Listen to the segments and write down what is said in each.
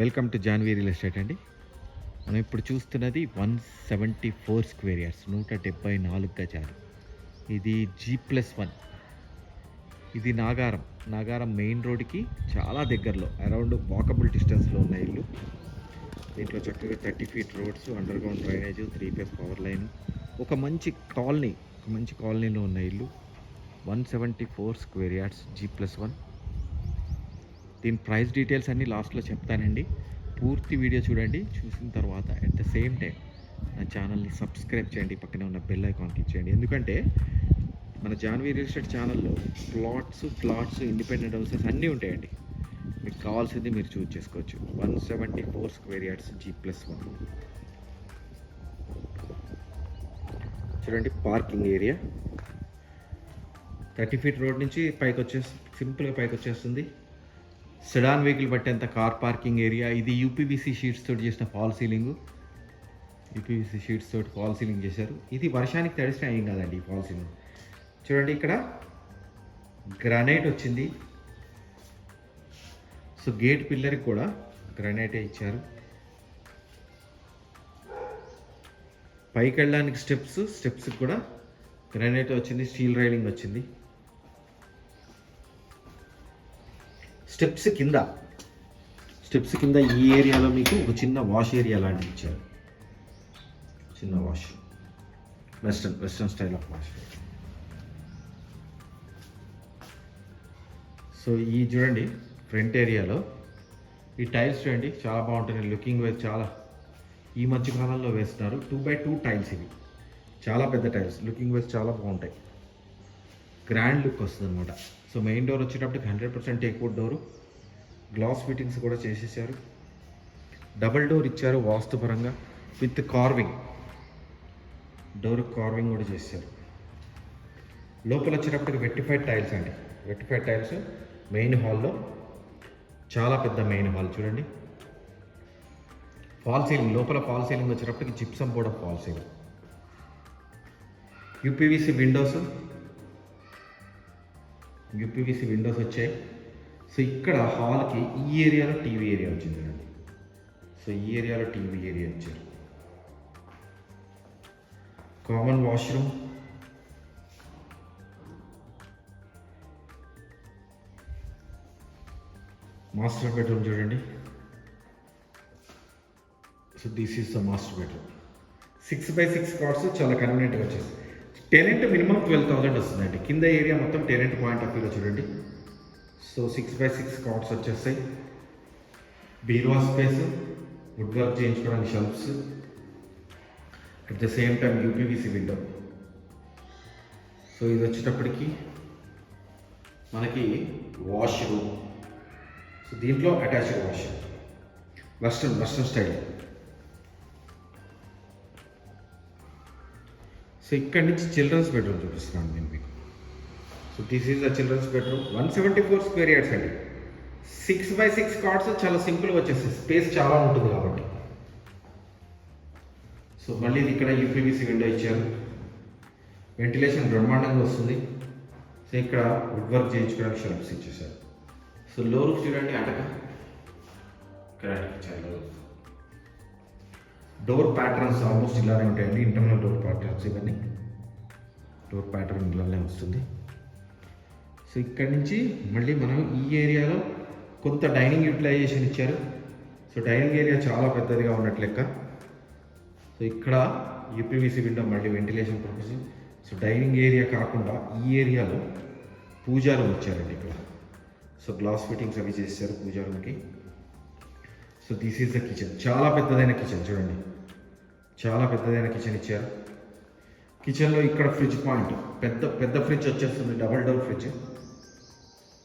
Welcome to Janhvi real estate అండి. మనం ఇప్పుడు చూస్తున్నది one seventy four square years నూట డెబ్బై నాలుగు గజాలు. ఇది జీ ప్లస్ వన్. ఇది నాగారం. నాగారం మెయిన్ రోడ్కి చాలా దగ్గరలో అరౌండ్ వాకబుల్ డిస్టెన్స్లో ఉన్న ఇల్లు. దీంట్లో చక్కగా thirty feet roads underground drainage three phase power line. ఒక మంచి కాలనీ ఒక మంచి కాలనీలో ఉన్న ఇల్లు. One seventy four square yards G plus one. దీని ప్రైస్ డీటెయిల్స్ అన్నీ లాస్ట్లో చెప్తానండి. పూర్తి వీడియో చూడండి. చూసిన తర్వాత అట్ ద సేమ్ టైం నా ఛానల్ని సబ్స్క్రైబ్ చేయండి. పక్కనే ఉన్న బెల్ ఐకాన్ క్లిక్ చేయండి ఎందుకంటే మన జాన్వీ రియల్ ఎస్టేట్ ఛానల్లో ప్లాట్స్ ఫ్లాట్స్ ఇండిపెండెంట్ హౌసెస్ అన్నీ ఉంటాయండి. మీకు కావాల్సింది మీరు చూస్ చేసుకోవచ్చు. One seventy four square yards G plus one చూడండి parking area thirty feet road నుంచి పైకి వచ్చేసి సింపుల్గా పైకి వచ్చేస్తుంది సెడాన్ వెహికల్ పట్టేంత కార్ పార్కింగ్ ఏరియా ఇది యూపీవీసీ షీట్స్ తోటి చేసిన ఫాల్ సీలింగ్ యూపీవీసీ షీట్స్ తోటి ఫాల్ సీలింగ్ చేశారు. ఇది వర్షానికి తడిసిన ఏం కాదండి ఈ ఫాల్ సీలింగ్ చూడండి ఇక్కడ గ్రానైట్ వచ్చింది. సో గేట్ పిల్లర్కి కూడా గ్రానైటే ఇచ్చారు. పైకి వెళ్ళడానికి స్టెప్స్ స్టెప్స్కి కూడా గ్రానైట్ వచ్చింది. స్టీల్ రైలింగ్ వచ్చింది. స్టెప్స్ కింద. స్టెప్స్ కింద ఈ ఏరియాలో మీకు ఒక చిన్న వాష్ ఏరియా లాంటిది ఇచ్చారు. చిన్న wash. Western western style of wash. So ఈ చూడండి ఫ్రంట్ ఏరియాలో ఈ టైల్స్ చూడండి చాలా బాగుంటుంది లుకింగ్ వైజ్ చాలా ఈ మధ్య కాలంలో వేస్తున్నారు. టూ బై టూ టైల్స్ ఇవి. చాలా పెద్ద టైల్స్. లుకింగ్ వైజ్ చాలా బాగుంటాయి. గ్రాండ్ లుక్ వస్తుంది అనమాట సో మెయిన్ డోర్ వచ్చేటప్పటికి hundred percent teakwood door. Glass fittings కూడా చేసేసారు. డబుల్ డోర్ ఇచ్చారు వాస్తుపరంగా విత్ కార్వింగ్. డోర్ కార్వింగ్ కూడా చేశారు లోపల వచ్చేటప్పటికి వెట్టిఫైడ్ టైల్స్ అండి. వెట్టిఫైడ్ టైల్స్ మెయిన్ హాల్లో. చాలా పెద్ద మెయిన్ హాల్ చూడండి. ఫాల్ సీలింగ్ లోపల ఫాల్ సీలింగ్ వచ్చేటప్పటికి gypsum board fall ceiling. UPVC windows UPVC windows వచ్చాయి. సో ఇక్కడ హాల్కి ఈ ఏరియాలో టీవీ ఏరియా వచ్చింది అండి సో ఈ ఏరియాలో టీవీ ఏరియా వచ్చారు. Common washroom. మాస్టర్ బెడ్రూమ్ చూడండి. So this is the master bedroom. Six by six cards చాలా కన్వీనియంట్గా వచ్చేస్తాయి. టెనెంట్ మినిమం ట్వెల్వ్ థౌసండ్ వస్తుందండి. కింద ఏరియా మొత్తం టెనెంట్ పాయింట్ ఆఫ్ వ్యూలో చూడండి. So six by six cards వచ్చేస్తాయి. బీరువా స్పేస్ వుడ్ వర్క్ చేయించుకోవడానికి shelves at the same time UPVC window so ఇది వచ్చేటప్పటికి మనకి వాష్ రూమ్ సో దీంట్లో attached wash western western style so ఇక్కడ నుంచి చిల్డ్రన్స్ బెడ్రూమ్ చూపిస్తున్నాను నేను మీకు. So this is the children's bedroom. One seventy four square yards అండి. సిక్స్ బై సిక్స్ కార్డ్స్ చాలా సింపుల్గా వచ్చేస్తాయి. స్పేస్ చాలా ఉంటుంది కాబట్టి. సో మళ్ళీ ఇది ఇక్కడ యూపీవీసీ విండో ఇచ్చారు. వెంటిలేషన్ బ్రహ్మాండంగా వస్తుంది. సో ఇక్కడ వుడ్ వర్క్ చేయించుకోవడానికి షెల్ఫ్స్ ఇచ్చేసారు. సో లో రూఫ్ చూడండి అటక. ఇక్కడ ఇచ్చారు లో రూఫ్ డోర్ ప్యాటర్న్స్ ఆల్మోస్ట్ ఇలానే ఉంటాయండి. ఇంటర్నల్ డోర్ ప్యాటర్న్స్ ఇవన్నీ. డోర్ ప్యాటర్న్ ఇలానే వస్తుంది. సో ఇక్కడి నుంచి మళ్ళీ మనం ఈ ఏరియాలో కొంత డైనింగ్ యూటిలైజేషన్ ఇచ్చారు. సో డైనింగ్ ఏరియా చాలా పెద్దదిగా ఉన్నట్లు లెక్క. సో ఇక్కడ యూపీవీసీ విండో మళ్ళీ ventilation purpose so dining area కాకుండా ఈ ఏరియాలో పూజా రూమ్ ఇచ్చారండి ఇక్కడ. సో గ్లాస్ ఫిట్టింగ్స్ అవి చేశారు పూజా రూమ్కి so this is the kitchen చాలా పెద్దదైన కిచెన్ చూడండి. చాలా పెద్దదైన కిచెన్ ఇచ్చారు. కిచెన్లో ఇక్కడ ఫ్రిడ్జ్ పాయింట్ పెద్ద పెద్ద ఫ్రిడ్జ్ వచ్చేస్తుంది double door fridge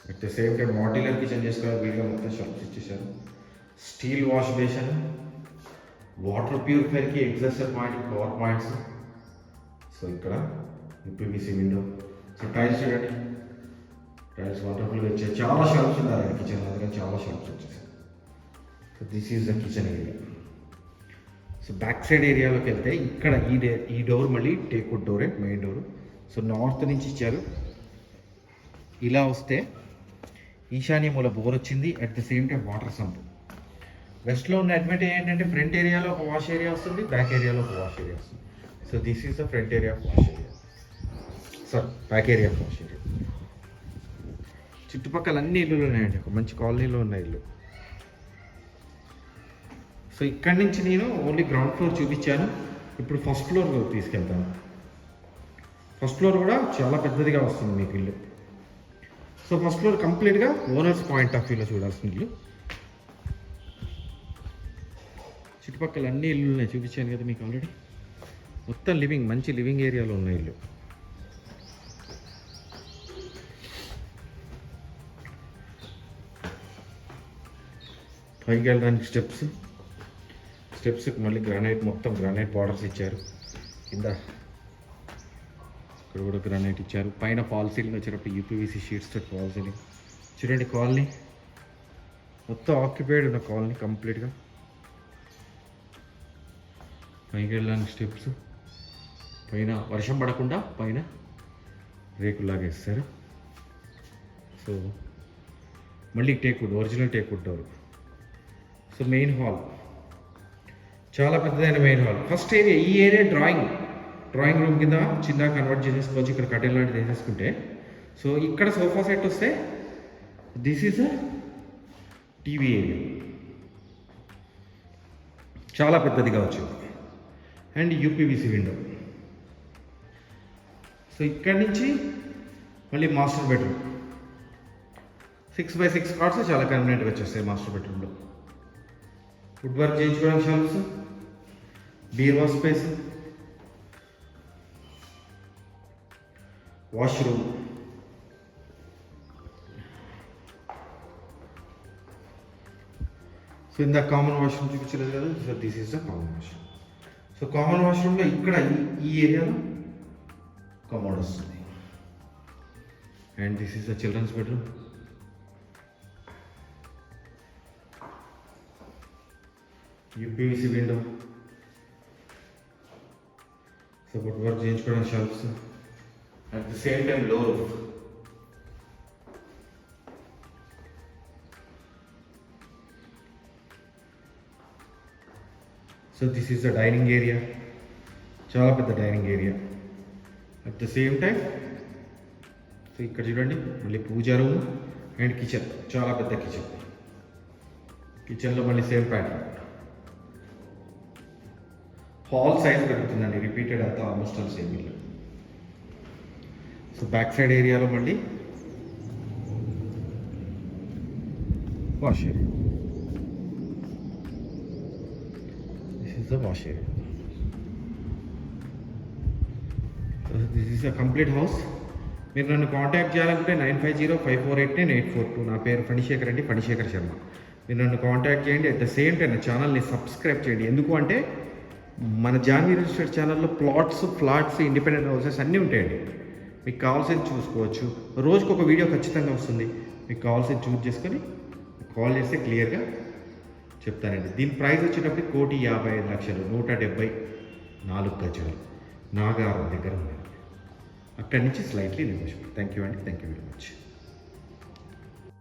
at the same time modular kitchen చేసుకునే వీడియో మొత్తం షాప్స్ ఇచ్చేసారు steel wash basin water ప్యూరిఫైర్కి exhauster point power points so ఇక్కడ యూపీవీసీ విండో సో టైల్స్ చూడండి. టైల్స్ వాటర్ఫుల్గా వచ్చాయి. చాలా షాప్స్ ఉన్నారు కిచెన్ అందుకని చాలా షాప్స్ వచ్చేసాయి. So this is the kitchen area so back side ఏరియాలోకి వెళ్తే ఇక్కడ ఈ డే ఈ డోర్ మళ్ళీ టేక్వుడ్ డోరే మెయిన్ డోర్ సో నార్త్ నుంచి ఇచ్చారు ఇలా వస్తే ఈశాన్య మూల బోర్ వచ్చింది at the same time water sump వెస్ట్లో ఉన్న అడ్వాంటేజ్ ఏంటంటే ఫ్రంట్ ఏరియాలో ఒక వాష్ ఏరియా వస్తుంది బ్యాక్ ఏరియాలో ఒక వాష్ ఏరియా వస్తుంది. So this is the front area of wash area sorry back area of wash area చుట్టుపక్కల అన్ని ఇల్లులు ఉన్నాయండి ఒక మంచి కాలనీలో ఉన్న ఇల్లు. సో ఇక్కడి నుంచి నేను ఓన్లీ గ్రౌండ్ ఫ్లోర్ చూపించాను. ఇప్పుడు ఫస్ట్ ఫ్లోర్ తీసుకెళ్తాను. ఫస్ట్ ఫ్లోర్ కూడా చాలా పెద్దదిగా వస్తుంది మీకు ఇల్లు. సో ఫస్ట్ ఫ్లోర్ కంప్లీట్గా ఓనర్స్ పాయింట్ ఆఫ్ వ్యూలో చూడాల్సిన ఇల్లు. చుట్టుపక్కల అన్ని ఇల్లు ఉన్నాయి. చూపించాను కదా మీకు ఆల్రెడీ మొత్తం లివింగ్ మంచి లివింగ్ ఏరియాలో ఉన్నాయి ఇల్లు. పైకి వెళ్ళడానికి స్టెప్స్ స్టెప్స్కి మళ్ళీ గ్రానైట్ మొత్తం గ్రానైట్ బార్డర్స్ ఇచ్చారు. కింద ఇక్కడ కూడా గ్రానైట్ ఇచ్చారు. పైన ఫాల్ సీలింగ్ వచ్చేటప్పుడు యూపీవీసీ షీట్స్ తోటి ఫాల్ సీలింగ్ చూడండి కాలనీ. మొత్తం ఆక్యుపైడ్ ఉన్న కాలనీ కంప్లీట్గా పైకి వెళ్ళడానికి స్టెప్స్ పైన వర్షం పడకుండా పైన రేకులాగా వేస్తారు సో మళ్ళీ teak wood original teakwood door so main hall చాలా పెద్దదైన మెయిన్ హాల్ ఫస్ట్ ఏరియా ఈ ఏరియా డ్రాయింగ్ డ్రాయింగ్ రూమ్ కింద చిన్నగా కన్వర్ట్ చేసేసుకోవచ్చు. ఇక్కడ కటెన్ లాంటిది వేసేసుకుంటే. సో ఇక్కడ సోఫా సెట్ వస్తే this is a TV area చాలా పెద్దదిగా వచ్చింది అండ్ యూపీవీసీ విండో సో ఇక్కడి నుంచి మళ్ళీ master bedroom six by six cards చాలా కన్వీనియంట్గా వచ్చేస్తాయి మాస్టర్ బెడ్రూమ్లో ఫుడ్ వర్క్ చేయించుకోవడానికి షాప్స్ బీర్వా స్పేస్ వాష్రూమ్ సో ఇందా కామన్ వాష్రూమ్ చూపించలేదు కదా. So this is the common washroom so common వాష్రూమ్లో ఇక్కడ ఈ- ఈ ఏరియాలో కమోడ్ వస్తుంది. And this is the children's bedroom UPVC window so wood work చేయించుకోవడానికి shelves at the same time low roof so this is the dining area చాలా పెద్ద dining area at the same time so ఇక్కడ చూడండి మళ్ళీ పూజా room and kitchen చాలా పెద్ద kitchen కిచెన్లో మళ్ళీ సేమ్ ప్యాటర్న్ హాల్ సైజ్ పెరుగుతుందండి రిపీటెడ్ అంతా ఆల్మోస్ట్ ఆల్ సేమ్ ఇల్లు. సో బ్యాక్ సైడ్ ఏరియాలో మళ్ళీ wash area this is the wash area this is a complete house మీరు నన్ను కాంటాక్ట్ చేయాలనుకుంటే nine five zero five four eight nine eight four two నా పేరు ఫణిశేఖర్ అండి ఫణిశేఖర్ శర్మ. మీరు నన్ను కాంటాక్ట్ చేయండి. అట్ ద సేమ్ టైం నా ఛానల్ని సబ్స్క్రైబ్ చేయండి. ఎందుకు అంటే మన జాన్వీ రిజిస్టర్డ్ ఛానల్లో ప్లాట్స్ ఫ్లాట్స్ ఇండిపెండెంట్ హౌసెస్ అన్నీ ఉంటాయండి. మీకు కావాల్సింది చూసుకోవచ్చు. రోజుకు ఒక వీడియో ఖచ్చితంగా వస్తుంది. మీకు కావాల్సింది చూస్ చేసుకొని కాల్ చేస్తే క్లియర్గా చెప్తానండి. దీని ప్రైస్ వచ్చేటప్పుడు కోటి యాభై ఐదు లక్షలు నూట డెబ్బై నాలుగు గజాలు. నాగారం దగ్గర ఉన్నాయి అక్కడి నుంచి స్లైట్లీ నెగోషియబుల్ థ్యాంక్ యూ అండి. Thank you very much